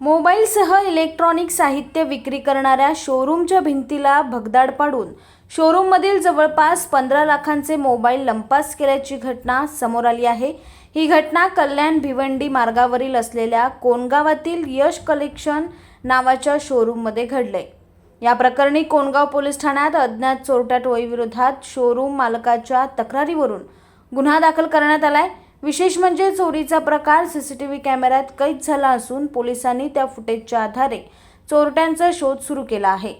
मोबाईलसह electronic साहित्य विक्री करणाऱ्या शोरूमच्या भिंतीला भगदाड पाडून शोरूममधील जवळपास पंधरा लाखांचे मोबाईल लंपास केल्याची घटना समोर आली आहे. ही घटना कल्याण भिवंडी मार्गावरील असलेल्या कोणगावातील यश कलेक्शन नावाच्या शोरूममध्ये घडले. या प्रकरणी कोणगाव पोलीस ठाण्यात अज्ञात चोरट्या टोळीविरोधात शोरूम मालकाच्या तक्रारीवरून गुन्हा दाखल करण्यात आला आहे विशेष म्हणजे चोरीचा प्रकार सीसीटीव्ही कॅमेऱ्यात कैद झाला असून पोलिसांनी त्या फुटेजच्या आधारे चोरट्यांचा शोध सुरू केला आहे.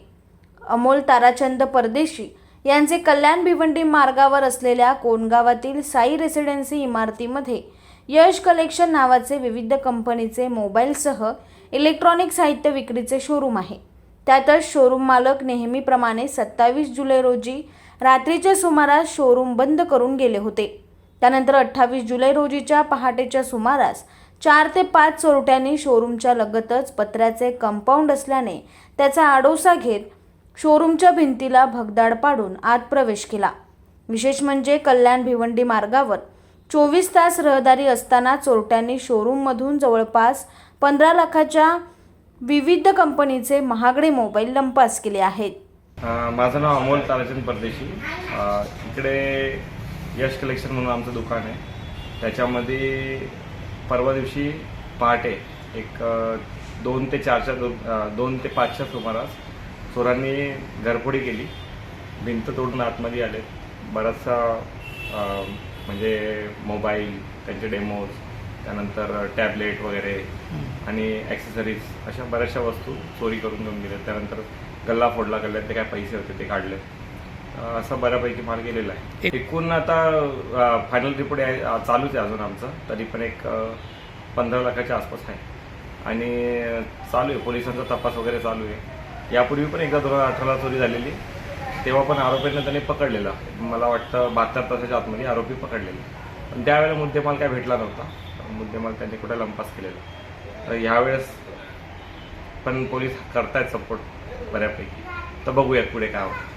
अमोल ताराचंद परदेशी यांचे कल्याण भिवंडी मार्गावर असलेल्या कोणगावातील साई रेसिडेन्सी इमारतीमध्ये यश कलेक्शन नावाचे विविध कंपनीचे मोबाईलसह इलेक्ट्रॉनिक साहित्य विक्रीचे शोरूम आहे. त्यातच शोरूम मालक नेहमीप्रमाणे सत्तावीस जुलै रोजी रात्रीच्या सुमारास शोरूम बंद करून गेले होते. त्यानंतर अठ्ठावीस जुलै रोजीच्या पहाटेच्या सुमारास चार ते पाच चोरट्यांनी शोरूमच्या लगतच पत्र्याचे कंपाऊंड असल्याने त्याचा आडोसा घेत शोरूमच्या भिंतीला भगदाड पाडून आत प्रवेश केला. विशेष म्हणजे कल्याण भिवंडी मार्गावर चोवीस तास रहदारी असताना चोरट्यांनी शोरूममधून जवळपास पंधरा लाखाच्या विविध कंपनीचे महागडे मोबाईल लंपास केले आहेत. माझं नाव अमोल ताराचंद परदेशी. इकडे यश कलेक्शन म्हणून आमचं दुकान आहे. त्याच्यामध्ये परवा दिवशी पहाटे एक दोन ते चारच्या दो दोन ते पाचच्या सुमारास चोरांनी घरफोडी केली. भिंत तोडून आतमध्ये आले बराचसा म्हणजे मोबाईल त्यांचे डेमोज त्यानंतर टॅबलेट वगैरे आणि ॲक्सेसरीज अशा बऱ्याचशा वस्तू चोरी करून घेऊन गेल्या त्यानंतर गल्ला फोडला गल्ल्यात ते काय पैसे होते ते काढले असं बऱ्यापैकी माल गेलेला आहे. एकूण आता फायनल रिपोर्ट चालूच आहे अजून आमचं. तरी पण एक पंधरा लाखाच्या आसपास आहे. आणि चालू आहे. पोलिसांचा तपास वगैरे चालू आहे. यापूर्वी पण एकदा दोन हजार अठराला चोरी झालेली. तेव्हा पण आरोपींना त्यांनी पकडलेला. मला वाटतं बहात्तर तासाच्या आतमध्ये आरोपी पकडलेले. पण त्यावेळेला मुद्देमाल काय भेटला नव्हता. मुद्देमाल त्यांनी कुठे लंपास केलेला. तर ह्यावेळेस पण पोलीस करतायत सपोर्ट बऱ्यापैकी. तर बघूयात पुढे काय होतं.